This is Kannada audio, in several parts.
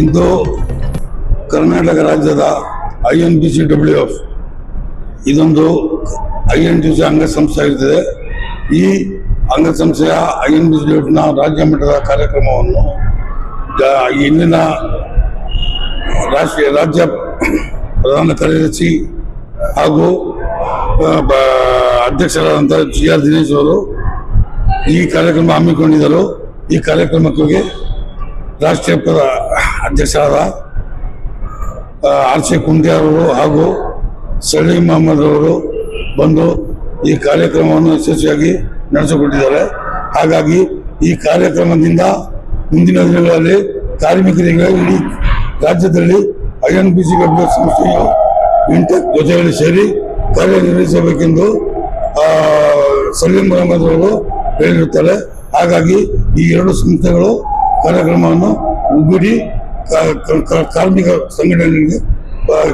ಇಂದು ಕರ್ನಾಟಕ ರಾಜ್ಯದ I N B C W F ಇದೊಂದು ಐ ಎನ್ ಟಿ ಸಿ ಅಂಗಸಂಸ್ಥೆ ಆಗಿರ್ತದೆ. ಈ ಅಂಗಸಂಸ್ಥೆಯ ಐ ಎನ್ ಬಿ ಸಿ ಎಫ್ನ ರಾಜ್ಯ ಮಟ್ಟದ ಕಾರ್ಯಕ್ರಮವನ್ನು ಇಲ್ಲಿನ ರಾಷ್ಟ್ರೀಯ ರಾಜ್ಯ ಪ್ರಧಾನ ಕಾರ್ಯದರ್ಶಿ ಹಾಗೂ ಬ- ಅಧ್ಯಕ್ಷರಾದಂಥ ಜಿ ಆರ್ ದಿನೇಶ್ ಅವರು ಈ ಕಾರ್ಯಕ್ರಮ ಹಮ್ಮಿಕೊಂಡಿದ್ದರು. ಈ ಕಾರ್ಯಕ್ರಮಕ್ಕೆ ರಾಷ್ಟ್ರೀಯ ಪದ ಅಧ್ಯಕ್ಷರಾದ ಆರ್ ಸಿ ಕುಂದ್ಯಾರ್ ಅವರು ಹಾಗೂ ಸಲೀಂ ಅಹಮದ್ ಅವರು ಬಂದು ಈ ಕಾರ್ಯಕ್ರಮವನ್ನು ಯಶಸ್ವಿಯಾಗಿ ನಡೆಸಿಕೊಟ್ಟಿದ್ದಾರೆ. ಹಾಗಾಗಿ ಈ ಕಾರ್ಯಕ್ರಮದಿಂದ ಮುಂದಿನ ದಿನಗಳಲ್ಲಿ ಕಾರ್ಮಿಕರಿಗೆ ಇಡೀ ರಾಜ್ಯದಲ್ಲಿ ಐ ಎನ್ ಬಿ ಸಿ ಸಂಸ್ಥೆಯು ಇಂಟೆಕ್ ಜೊತೆಯಲ್ಲಿ ಸೇರಿ ಕಾರ್ಯನಿರ್ವಹಿಸಬೇಕೆಂದು ಸಲೀಂ ಅಹಮದ್ ಅವರು ಹೇಳಿರುತ್ತಾರೆ. ಹಾಗಾಗಿ ಈ ಎರಡು ಸಂಸ್ಥೆಗಳು ಕಾರ್ಯಕ್ರಮವನ್ನು ಒಗ್ಗೂಡಿ ಕಾರ್ಮಿಕ ಸಂಘಟನೆಗೆ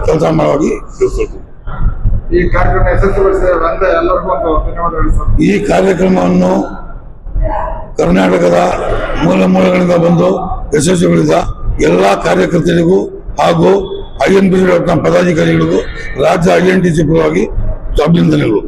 ಕೆಲಸ ಮಾಡುವಾಗಿ ತಿಳಿಸಬೇಕು. ಕಾರ್ಯಕ್ರಮ ಯಶಸ್ವಿಗೊಳಿಸಿದ ಈ ಕಾರ್ಯಕ್ರಮವನ್ನು ಕರ್ನಾಟಕದ ಮೂಲ ಮೂಲಗಳಿಂದ ಬಂದು ಯಶಸ್ವಿಗೊಳಿಸಿದ ಎಲ್ಲ ಕಾರ್ಯಕರ್ತರಿಗೂ ಹಾಗೂ ಐ ಎನ್ ಬಿ ಪದಾಧಿಕಾರಿಗಳಿಗೂ ರಾಜ್ಯ ಐ ಎನ್ ಟಿ ಸಿ ಪರವಾಗಿ ಅಭಿನಂದನೆಗಳು.